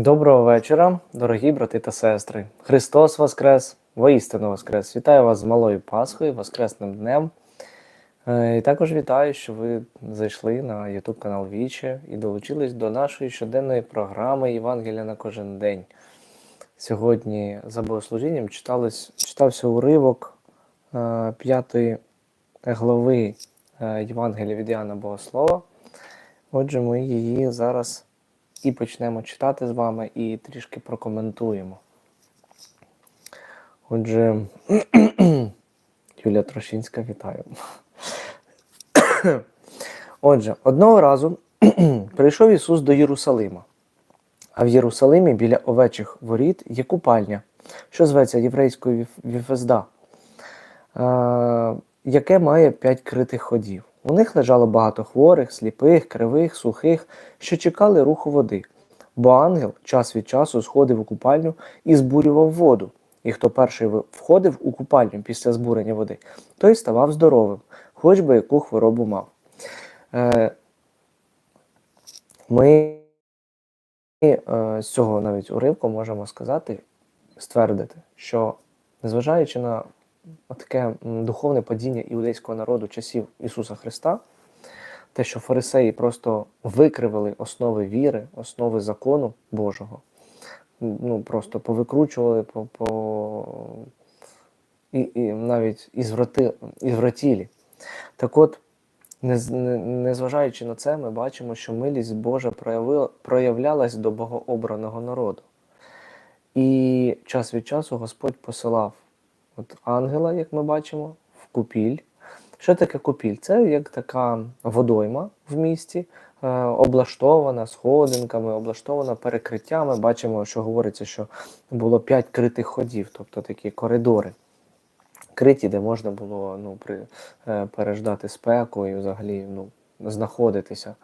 Доброго вечора, дорогі брати та сестри. Христос Воскрес, воістину Воскрес. Вітаю вас з малою Пасхою, Воскресним днем. Е, І також вітаю, що ви зайшли на YouTube канал Віче і долучились до нашої щоденної програми Євангелія на кожен день. Сьогодні за богослужінням читалось, читався уривок е, п'ятої глави е, Євангелія від Іоанна Богослова. Отже, ми її зараз і почнемо читати з вами, і трішки прокоментуємо. Отже, Юлія Трошинська, вітаю. Отже, одного разу прийшов Ісус до Єрусалима, а в Єрусалимі біля овечих воріт є купальня, що зветься єврейською Віфезда, яке має п'ять критих ходів. У них лежало багато хворих, сліпих, кривих, сухих, що чекали руху води. Бо ангел час від часу сходив у купальню і збурював воду. І хто перший входив у купальню після збурення води, той ставав здоровим, хоч би яку хворобу мав. Е, ми е, з цього навіть уривку можемо сказати, ствердити, що незважаючи на таке духовне падіння іудейського народу часів Ісуса Христа, те, що фарисеї просто викривили основи віри, основи закону Божого, ну просто повикручували, по, по... І, і навіть і зврати, і звратілі. Так от, нез- не- незважаючи на це, ми бачимо, що милість Божа проявила, проявлялась до богообраного народу. І час від часу Господь посилав от ангела, як ми бачимо, в купіль. Що таке купіль? Це як така водойма в місті, е, облаштована сходинками, облаштована перекриттями. Бачимо, що говориться, що було п'ять критих ходів, тобто такі коридори. Криті, де можна було ну, при, е, переждати спеку і взагалі ну, знаходитися.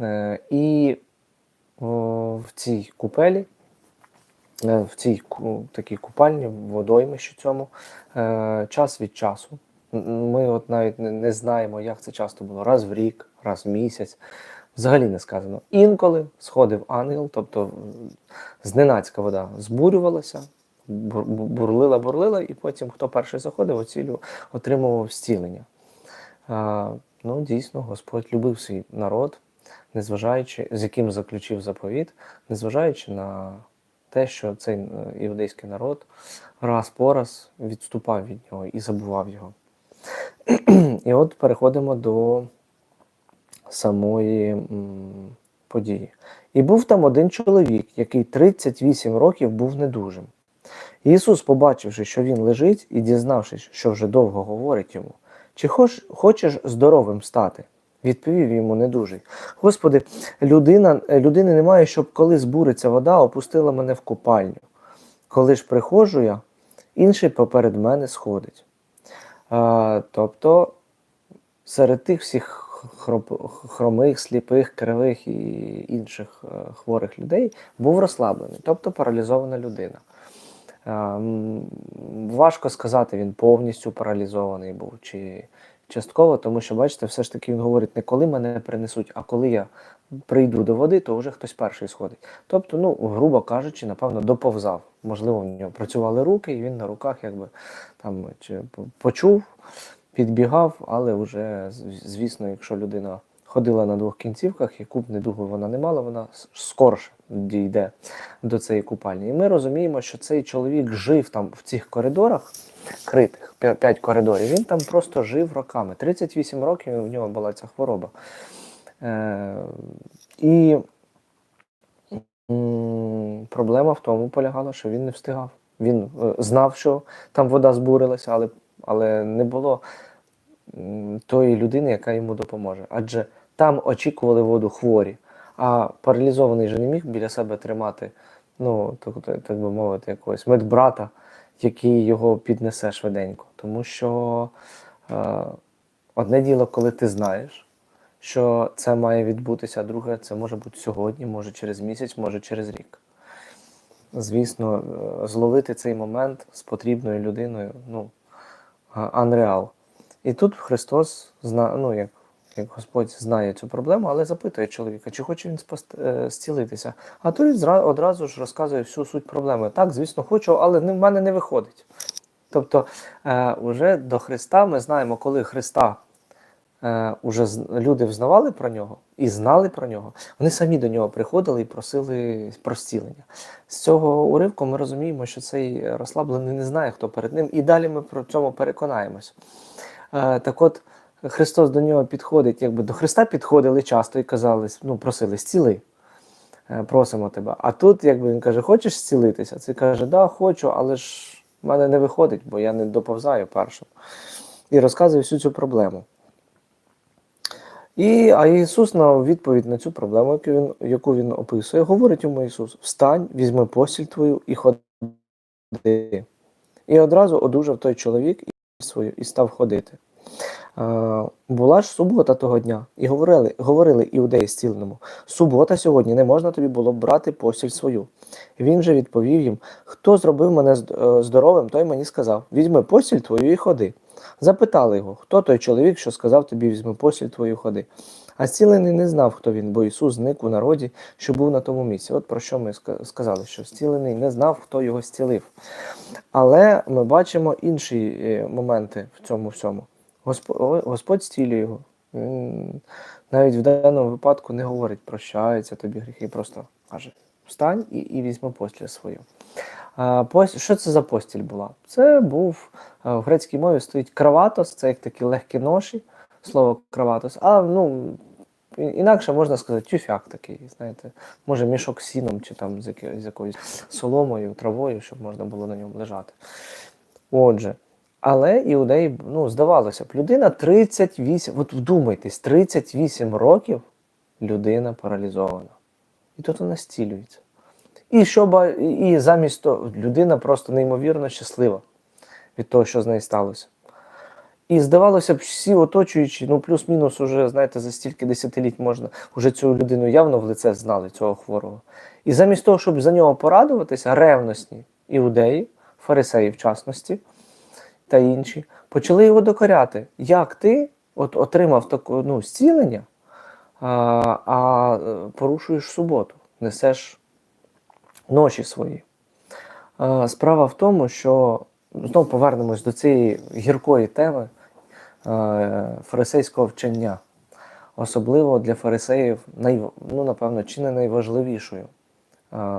Е, і о, в цій купелі в цій такій купальні, водоймищі цьому, е, час від часу. Ми от навіть не, знаємо, як це часто було, раз в рік, раз в місяць. Взагалі не сказано. Інколи сходив ангел, тобто зненацька вода збурювалася, бурлила, бурлила, і потім, хто перший заходив, оцілю отримував зцілення. Ну, дійсно, Господь любив свій народ, незважаючи, з яким заключив заповіт, незважаючи на те, що цей е, іудейський народ раз по раз відступав від нього і забував його. І от переходимо до самої події. І був там один чоловік, який 38 років був недужим. Ісус, побачивши, що він лежить, і дізнавшись, що вже довго говорить йому, чи хоч, хочеш здоровим стати? Відповів йому недужий. Господи, людина, е, людини немає, щоб коли збуриться вода, опустила мене в купальню. Коли ж приходжу я, інший поперед мене сходить. А, тобто серед тих всіх хромих, сліпих, кривих і інших е, хворих людей був розслаблений, тобто паралізована людина. Е, м, Важко сказати, він повністю паралізований був чи частково, тому що, бачите, все ж таки він говорить, не коли мене принесуть, а коли я прийду до води, то вже хтось перший сходить. Тобто, ну, грубо кажучи, напевно, доповзав. Можливо, в нього працювали руки, і він на руках якби там чи почув, підбігав, але вже, звісно, якщо людина ходила на двох кінцівках, яку б недугу вона не мала, вона скорше дійде до цієї купальні. І ми розуміємо, що цей чоловік жив там в цих коридорах, критих, п'я- п'ять коридорів, він там просто жив роками. 38 років в нього була ця хвороба. Е, і проблема в тому полягала, що він не встигав. Він е, знав, що там вода збурилася, але, але не було тої людини, яка йому допоможе. Адже там очікували воду хворі, а паралізований же не міг біля себе тримати, ну, так, так, би мовити, якогось медбрата, який його піднесе швиденько. Тому що е, одне діло, коли ти знаєш, що це має відбутися, а друге, це може бути сьогодні, може через місяць, може через рік. Звісно, е, зловити цей момент з потрібною людиною, ну, а- unreal. І тут Христос ну, як як Господь знає цю проблему, але запитує чоловіка, чи хоче він е, зцілитися. А той одразу ж розказує всю суть проблеми. Так, звісно, хочу, але в мене не виходить. Тобто, е, уже до Христа ми знаємо, коли Христа е, уже люди взнавали про нього і знали про нього, вони самі до нього приходили і просили про зцілення. З цього уривку ми розуміємо, що цей розслаблений не знає, хто перед ним, і далі ми про цьому переконаємось. Е, так от, Христос до нього підходить, якби до Христа підходили часто і казали, ну, просили, зціли. Е, Просимо тебе. А тут, якби він каже, хочеш зцілитися? Це каже, да, хочу, але ж в мене не виходить, бо я не доповзаю першим. І розказує всю цю проблему. І, а Ісус на відповідь на цю проблему, яку він, яку він описує, говорить йому Ісус: Встань, візьми постіль твою і ходи. І одразу одужав той чоловік і свою і став ходити. Е, була ж субота того дня, і говорили, говорили іудеї зціленому: Субота сьогодні не можна тобі було брати постіль свою. Він же відповів їм: Хто зробив мене е, здоровим, той мені сказав: Візьми постіль твою і ходи. Запитали його, хто той чоловік, що сказав тобі, візьми постіль твою ходи. А зцілений не знав, хто він, бо Ісус зник у народі, що був на тому місці. От про що ми сказали, що зцілений не знав, хто його зцілив. Але ми бачимо інші е, моменти в цьому всьому. Господь, Господь зцілює його. Він навіть в даному випадку не говорить, прощаються тобі гріхи, просто каже: встань і, і візьми постіль свою. А, пос- Що це за постіль була? Це був в грецькій мові стоїть краватос, це як такі легкі ноші, слово краватос. А ну, інакше можна сказати, тюфяк такий, знаєте, може мішок з сіном чи там з якоюсь соломою, травою, щоб можна було на ньому лежати. Отже, але іудеї, ну, здавалося б, людина 38, от вдумайтесь, 38 років людина паралізована. І тут вона зцілюється. І, що, і замість того, людина просто неймовірно щаслива від того, що з нею сталося. І здавалося б, всі оточуючі, ну плюс-мінус, уже, знаєте, за стільки десятиліть можна, уже цю людину явно в лице знали, цього хворого. І замість того, щоб за нього порадуватися, ревностні іудеї, фарисеї в частності, та інші, почали його докоряти. Як ти от, отримав таке ну, зцілення, а, а порушуєш суботу, несеш ночі свої. А, Справа в тому, що знову повернемось до цієї гіркої теми е, фарисейського вчення. Особливо для фарисеїв, най, ну, напевно, чи не найважливішою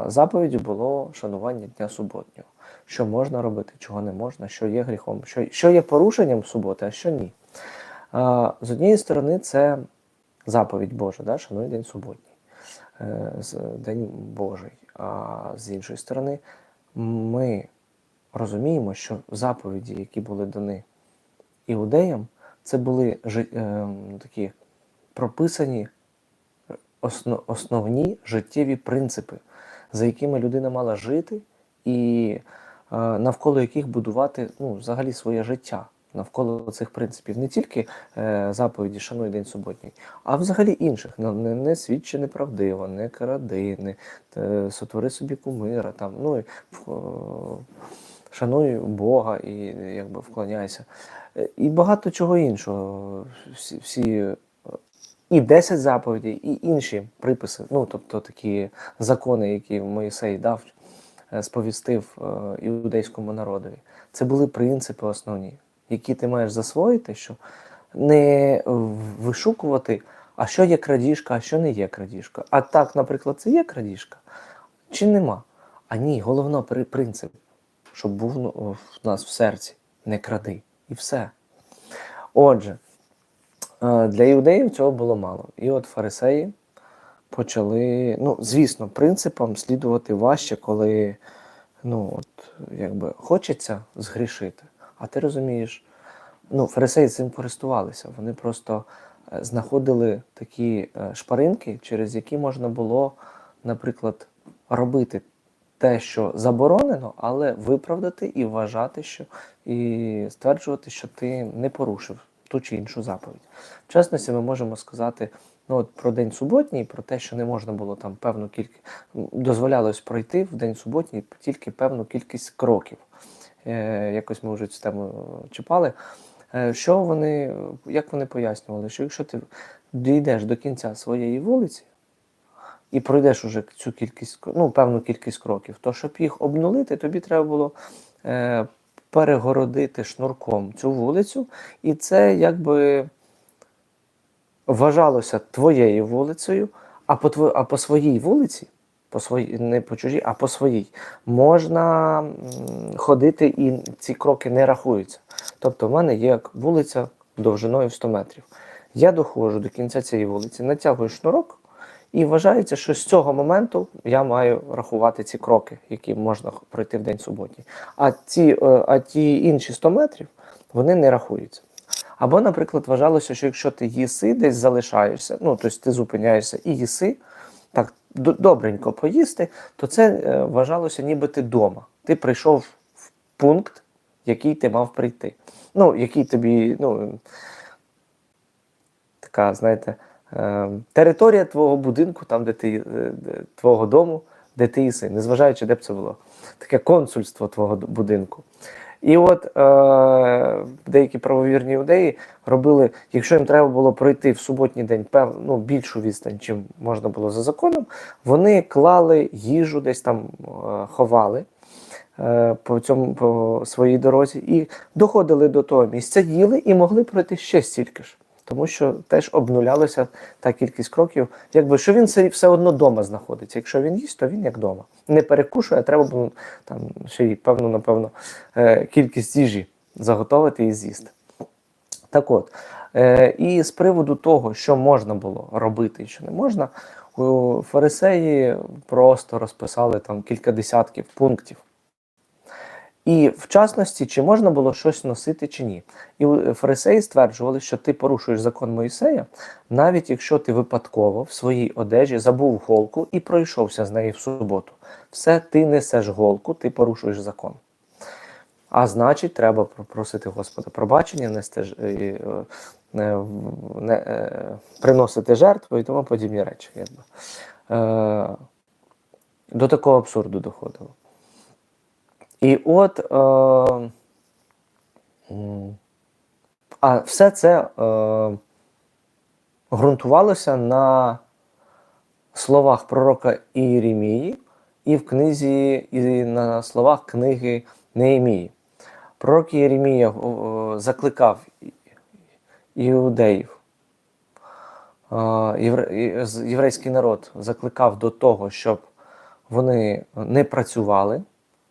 заповіддю було шанування дня суботнього. Що можна робити, чого не можна, що є гріхом, що, що є порушенням суботи, а що ні. Е, З однієї сторони, це заповідь Божа, да? шануй день суботній, е, День Божий. А з іншої сторони, ми розуміємо, що заповіді, які були дані іудеям, це були е, такі прописані основні життєві принципи, за якими людина мала жити, і е, навколо яких будувати ну, взагалі своє життя. Навколо цих принципів не тільки е, заповіді Шануй день суботній, а взагалі інших. Не, не, свідчи неправдиво, не кради, не е, сотвори собі кумира, там, ну, е, шануй Бога і якби вклоняйся. Е, І багато чого іншого. Всі, всі і 10 заповідей, і інші приписи, ну тобто такі закони, які Моїсей дав, е, сповістив е, іудейському народові. Це були принципи основні, які ти маєш засвоїти, що не вишукувати, а що є крадіжка, а що не є крадіжка. А так, наприклад, це є крадіжка чи нема? А ні, головно принцип, щоб був ну, в нас в серці. Не кради. І все. Отже, для іудеїв цього було мало. І от фарисеї почали, ну, звісно, принципам слідувати важче, коли ну, от, якби, хочеться згрішити. А ти розумієш, ну, фарисеї цим користувалися. Вони просто е, знаходили такі е, шпаринки, через які можна було, наприклад, робити те, що заборонено, але виправдати і вважати, що і стверджувати, що ти не порушив ту чи іншу заповідь. В частності, ми можемо сказати ну, от про день суботній, про те, що не можна було там певну кількість, дозволялось пройти в день суботній тільки певну кількість кроків. Е, якось ми вже цю тему чіпали. Е, Що вони, як вони пояснювали, що якщо ти дійдеш до кінця своєї вулиці і пройдеш уже цю кількість, ну, певну кількість кроків, то щоб їх обнулити, тобі треба було е, перегородити шнурком цю вулицю, і це якби вважалося твоєю вулицею, а по, тво, а по своїй вулиці, по своїй, не по чужій, а по своїй, можна ходити і ці кроки не рахуються. Тобто, в мене є вулиця довжиною 100 метрів. Я доходжу до кінця цієї вулиці, натягую шнурок, і вважається, що з цього моменту я маю рахувати ці кроки, які можна пройти в день суботній. А ті, е, а ті інші 100 метрів вони не рахуються. Або, наприклад, вважалося, що якщо ти їси, десь залишаєшся, ну тобто ти зупиняєшся і їси, так добренько поїсти, то це е, вважалося, ніби ти вдома. Ти прийшов в пункт, який ти мав прийти. Ну, який тобі, ну, така, знаєте, територія твого будинку, там, де ти, е, твого дому, де ти їси, незважаючи, де б це було. Таке консульство твого будинку. І от е, деякі правовірні іудеї робили, якщо їм треба було пройти в суботній день пев, ну, більшу відстань, чим можна було за законом, вони клали їжу, десь там е, ховали е, по цьому по своїй дорозі і доходили до того місця, їли і могли пройти ще стільки ж. Тому що теж обнулялася та кількість кроків, якби що він все, одно вдома знаходиться. Якщо він їсть, то він як вдома. Не перекушує, треба було там ще й певну, напевно, е, кількість їжі заготовити і з'їсти. Так от, е, і з приводу того, що можна було робити і що не можна, у фарисеї просто розписали там кілька десятків пунктів. І в частності, чи можна було щось носити чи ні. І е, фарисеї стверджували, що ти порушуєш закон Моїсея, навіть якщо ти випадково в своїй одежі забув голку і пройшовся з нею в суботу. Все, ти несеш голку, ти порушуєш закон. А значить, треба просити Господа пробачення, нести, е, е, е, не, е, приносити жертву і тому подібні речі. Якби. Е, до такого абсурду доходило. І от е, а все це е, ґрунтувалося на словах пророка Ієремії і в книзі, і на словах книги Неємії. Пророк Єремія е, закликав іудеїв, е, єврейський народ закликав до того, щоб вони не працювали,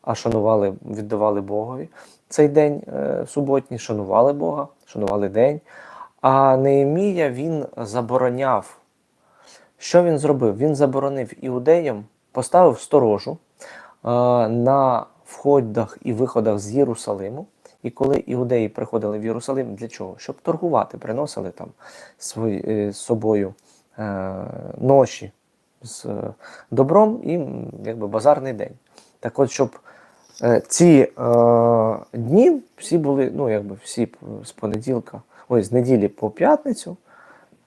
а шанували, віддавали Богові цей день е, суботній, шанували Бога, шанували день. А Неємія він забороняв. Що він зробив? Він заборонив іудеям, поставив сторожу е, на входах і виходах з Єрусалиму. І коли іудеї приходили в Єрусалим, для чого? Щоб торгувати, приносили там свої, е, з собою е, ноші з е, добром і якби базарний день. Так от, щоб е, ці е, дні всі були, ну якби всі з понеділка, ой, з неділі по п'ятницю,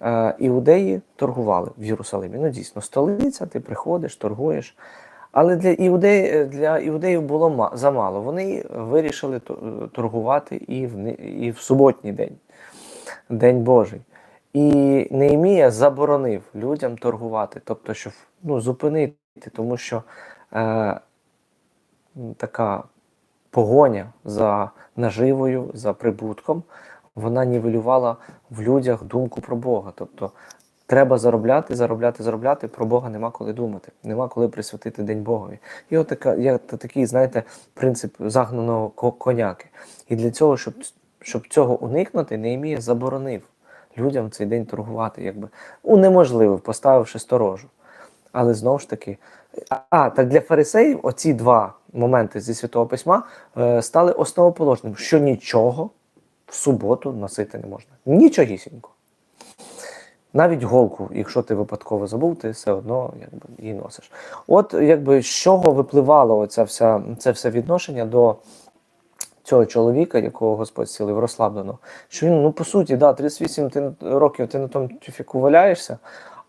е, іудеї торгували в Єрусалимі. Ну, дійсно, столиця, ти приходиш, торгуєш. Але для іудеїв, для іудеїв було замало. Вони вирішили торгувати і в, і в суботній день, День Божий. І Неємія заборонив людям торгувати, тобто, щоб ну, зупинити, тому що е, така погоня за наживою, за прибутком, вона нівелювала в людях думку про Бога. Тобто треба заробляти, заробляти, заробляти, про Бога нема коли думати, нема коли присвятити День Богові. І от така, є такий, знаєте, принцип загнаного ко- коняки. І для цього, щоб, щоб цього уникнути, Неємія заборонив людям цей день торгувати, якби унеможливив, поставивши сторожу. Але знову ж таки, а так для фарисеїв оці два моменти зі святого письма е, стали основоположним, що нічого в суботу носити не можна. Нічогісінько. Навіть голку, якщо ти випадково забув, ти все одно якби, її носиш. От якби з чого випливало оця вся, це все відношення до цього чоловіка, якого Господь зцілив, розслаблено, що він, ну по суті, да, 38 ти, років ти на тому тюфіку валяєшся,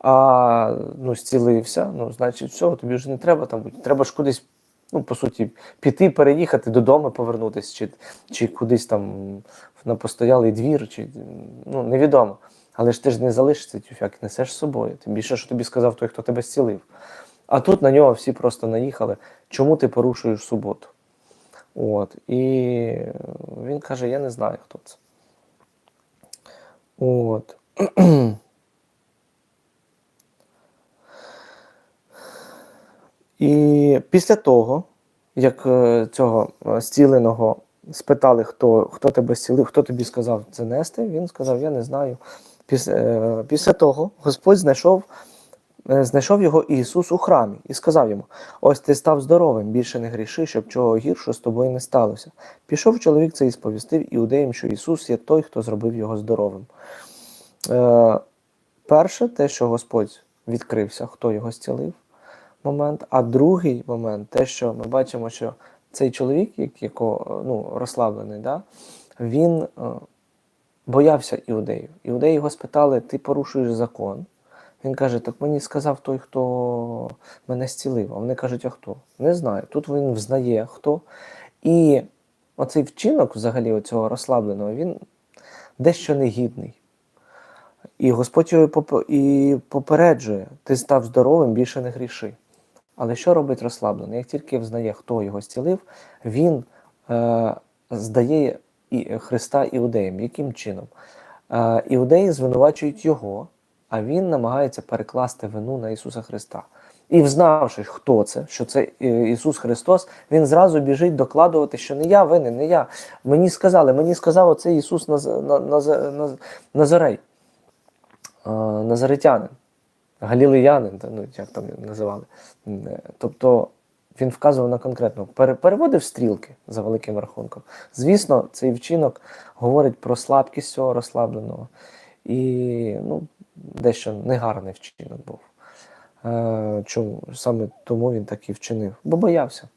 а ну, зцілився, ну, значить, все, тобі вже не треба там бути. Треба ж кудись ну, по суті, піти, переїхати додому, повернутися, чи, чи кудись там на постоялий двір, чи ну, невідомо. Але ж ти ж не залишишся тюфяк, несеш з собою. Тим більше, що тобі сказав той, хто тебе зцілив. А тут на нього всі просто наїхали. Чому ти порушуєш суботу? От. І він каже: я не знаю, хто це. От. І після того, як е, цього е, зціленого спитали, хто хто тебе зцілив, хто тобі сказав це нести, він сказав: Я не знаю. Після, е, після того Господь знайшов, е, знайшов його Ісус у храмі і сказав йому: Ось ти став здоровим, більше не гріши, щоб чого гіршого з тобою не сталося. Пішов чоловік це і сповістив іудеям, що Ісус є той, хто зробив його здоровим. Е, Перше, те, що Господь відкрився, хто його зцілив момент. А другий момент, те, що ми бачимо, що цей чоловік, як- якого ну, розслаблений, да, він е, боявся іудеїв. Іудеї його спитали: ти порушуєш закон. Він каже: Так мені сказав той, хто мене зцілив. А вони кажуть, а хто? Не знаю. Тут він взнає хто. І оцей вчинок, взагалі, цього розслабленого, він дещо негідний. І Господь його і попереджує: ти став здоровим, більше не гріши. Але що робить розслаблений? Як тільки взнає, хто його зцілив, він е, здає Христа іудеям. Яким чином? Е, іудеї звинувачують його, а він намагається перекласти вину на Ісуса Христа. І взнавши, хто це, що це е, Ісус Христос, він зразу біжить докладувати, що не я винен, не я. Мені сказали, мені сказав оцей Ісус Наз, Наз, Наз, Назарей, Назаретянин. Галілеянин, ну як там називали. Е, Тобто він вказував на конкретно, переводив стрілки за великим рахунком. Звісно, цей вчинок говорить про слабкість цього розслабленого. І ну, дещо негарний вчинок був. Е, чому? Саме тому він так і вчинив, бо боявся.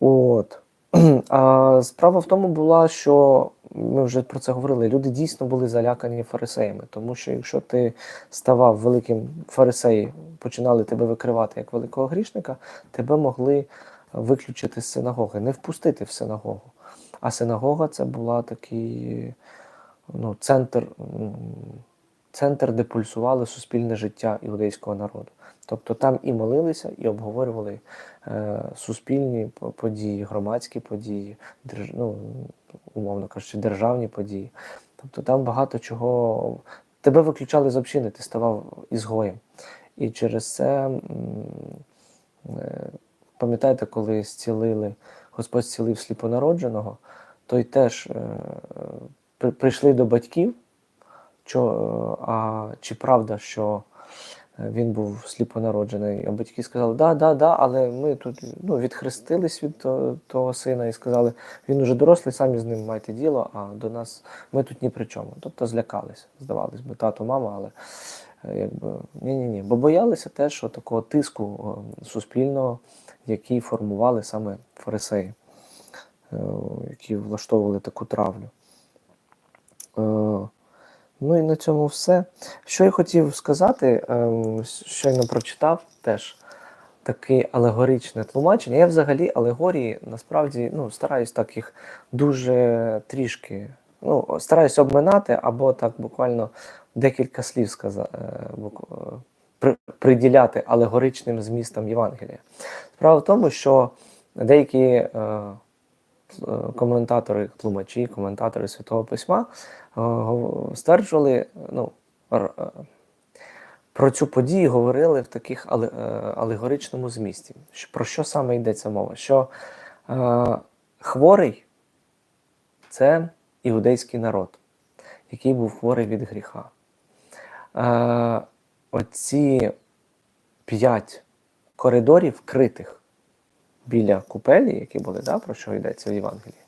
От. А справа в тому була, що ми вже про це говорили. Люди дійсно були залякані фарисеями, тому що якщо ти ставав великим фарисеї, починали тебе викривати як великого грішника, тебе могли виключити з синагоги, не впустити в синагогу. А синагога це була такий ну, центр, центр, де пульсувало суспільне життя іудейського народу. Тобто там і молилися, і обговорювали е, суспільні події, громадські події, держ, ну, умовно кажучи, державні події. Тобто там багато чого. Тебе виключали з общини, ти ставав ізгоєм. І через це, е, пам'ятаєте, коли зцілили, Господь зцілив сліпонародженого, той теж е, при- прийшли до батьків, що, е, а чи правда, що е, він був сліпонароджений. А батьки сказали, да, да, да, але ми тут ну, відхрестились від того, того сина і сказали, він уже дорослий, самі з ним майте діло, а до нас ми тут ні при чому. Тобто злякалися, здавалось би, тато, мама, але е, якби ні-ні-ні. Бо боялися теж такого тиску суспільного, який формували саме фарисеї, які влаштовували таку травлю. Е, Ну і на цьому все. Що я хотів сказати, ем, щойно прочитав теж таке алегоричне тлумачення. Я взагалі алегорії насправді ну, стараюсь так їх дуже трішки, ну, стараюсь обминати або так буквально декілька слів сказати, приділяти алегоричним змістам Євангелія. Справа в тому, що деякі е, е, коментатори, тлумачі, коментатори Святого Письма е, стверджували, ну, е, про цю подію говорили в таких е, алегоричному змісті. Про що саме йдеться мова? Що хворий це іудейський народ, який був хворий від гріха. Оці п'ять коридорів критих біля купелі, які були, да, про що йдеться в Євангелії,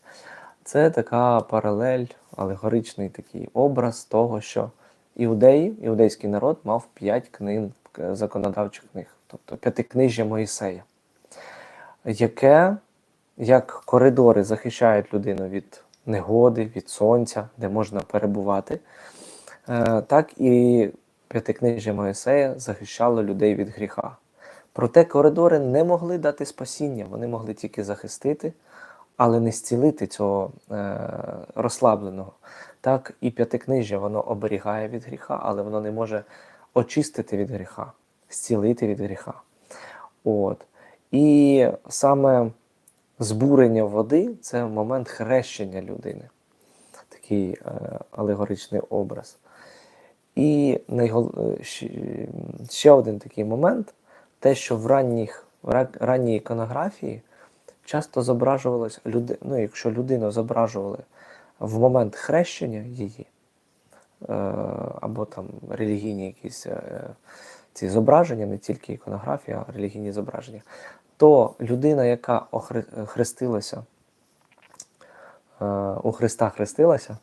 це така паралель, алегоричний такий образ того, що іудеї, іудейський народ мав п'ять книг, е, законодавчих книг, тобто п'ятикнижжя Моїсея, яке, як коридори, захищають людину від негоди, від сонця, де можна перебувати, е, так і п'ятикнижжя Моїсея захищало людей від гріха. Проте коридори не могли дати спасіння, вони могли тільки захистити, але не зцілити цього е, розслабленого. Так, і п'ятикнижжя воно оберігає від гріха, але воно не може очистити від гріха, зцілити від гріха. От. І саме збурення води це момент хрещення людини, такий е, алегоричний образ. І найгол... е, ще, ще один такий момент те, що в ранніх, ранній іконографії часто зображувалось, люди... ну, якщо людину зображували в момент хрещення її, е, або там релігійні якісь е, ці зображення, не тільки іконографія, а релігійні зображення, то людина, яка охри- хрестилася, е, у Христа хрестилася,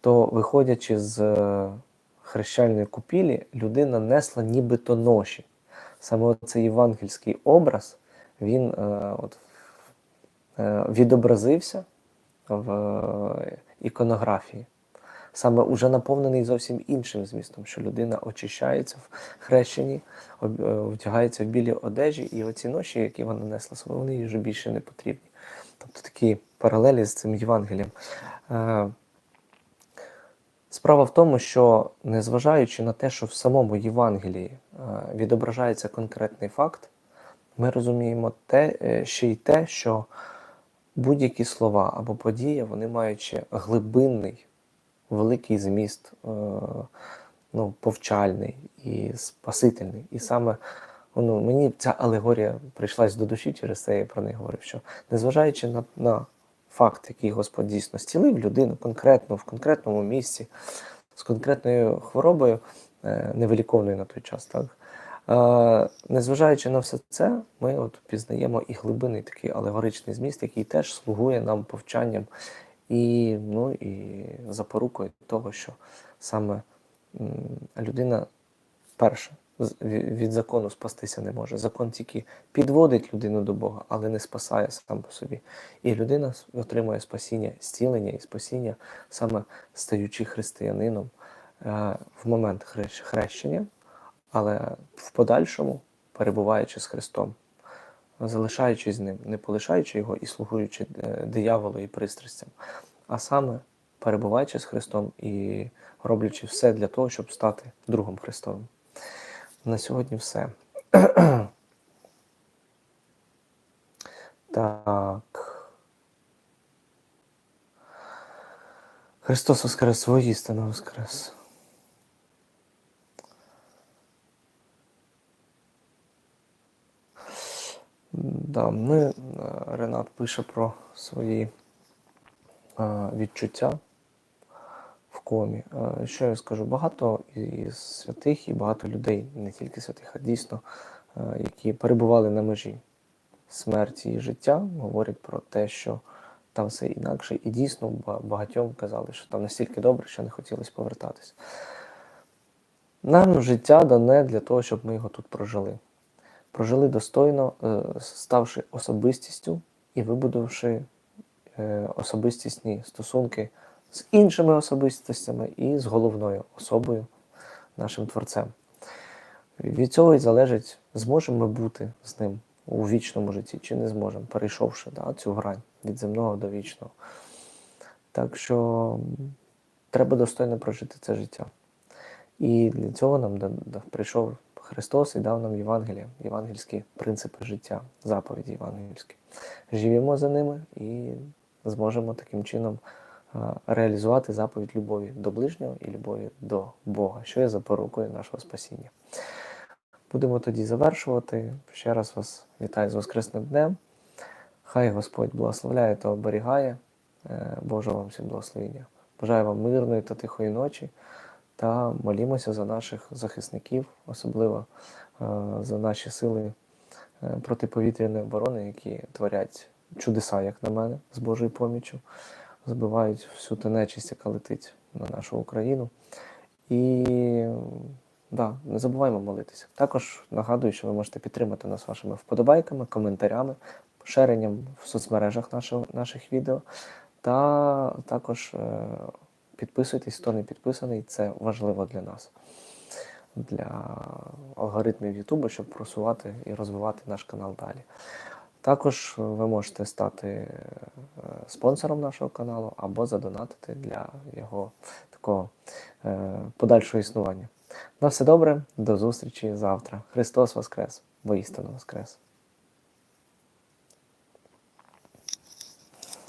то виходячи з хрещальної купілі, людина несла нібито ноші. Саме цей євангельський образ, він е, от, е, відобразився в е, іконографії. Саме уже наповнений зовсім іншим змістом, що людина очищається в хрещенні, е, вдягається в білі одежі, і оці ноші, які вона несла собою, вони вже більше не потрібні. Тобто такі паралелі з цим Євангелієм. Справа в тому, що незважаючи на те, що в самому Євангелії е, відображається конкретний факт, ми розуміємо те, е, ще й те, що будь-які слова або події, вони мають глибинний, великий зміст, е, ну, повчальний і спасительний. І саме ну, мені ця алегорія прийшлась до душі, через це я про неї говорив, що незважаючи на, на факт, який Господь дійсно зцілив людину конкретно, в конкретному місці, з конкретною хворобою, е, невиліковною на той час, так? Незважаючи на все це, ми от пізнаємо і глибинний такий алегоричний зміст, який теж слугує нам повчанням і, ну, і запорукою того, що саме людина ві- від закону спастися не може. Закон тільки підводить людину до Бога, але не спасає сам по собі. І людина отримує спасіння, зцілення і спасіння, саме стаючи християнином е, в момент хрещення, але в подальшому перебуваючи з Христом, залишаючись з ним, не полишаючи його і слугуючи е, дияволу і пристрастям, а саме перебуваючи з Христом і роблячи все для того, щоб стати другом Христовим. На сьогодні все. Так. Христос Воскрес, воістину Воскрес. Да, ми, е, Ренат пише про свої е, відчуття комі. Е, Що я скажу? Багато із святих і багато людей, не тільки святих, а дійсно, е, які перебували на межі смерті і життя, говорять про те, що там все інакше, і дійсно багатьом казали, що там настільки добре, що не хотілося повертатись. Нам життя дане для того, щоб ми його тут прожили. Прожили достойно, е, ставши особистістю і вибудувавши особистісні стосунки з іншими особистостями і з головною особою, нашим творцем. Від цього і залежить, зможемо ми бути з ним у вічному житті, чи не зможемо, перейшовши да, цю грань від земного до вічного. Так що треба достойно прожити це життя. І для цього нам прийшов Христос і дав нам Євангелія, євангельські принципи життя, заповіді євангельські. Живімо за ними і зможемо таким чином реалізувати заповідь любові до ближнього і любові до Бога, що є запорукою нашого спасіння. Будемо тоді завершувати. Ще раз вас вітаю з Воскресним днем. Хай Господь благословляє та оберігає. Е, Божого вам всім благословення. Бажаю вам мирної та тихої ночі та молімося за наших захисників, особливо е, за наші сили е, протиповітряної оборони, які творять чудеса, як на мене, з Божою поміччю, збивають всю ту нечисть, яка летить на нашу Україну. І да, не забуваємо молитися. Також нагадую, що ви можете підтримати нас вашими вподобайками, коментарями, шеренням в соцмережах нашого, наших відео. Та також е, підписуйтесь, хто не підписаний, це важливо для нас. для алгоритмів Ютубу, щоб просувати і розвивати наш канал далі. Також ви можете стати е, спонсором нашого каналу або задонатити для його такого е, подальшого існування. На все добре, до зустрічі завтра. Христос Воскрес! Воістину Воскрес!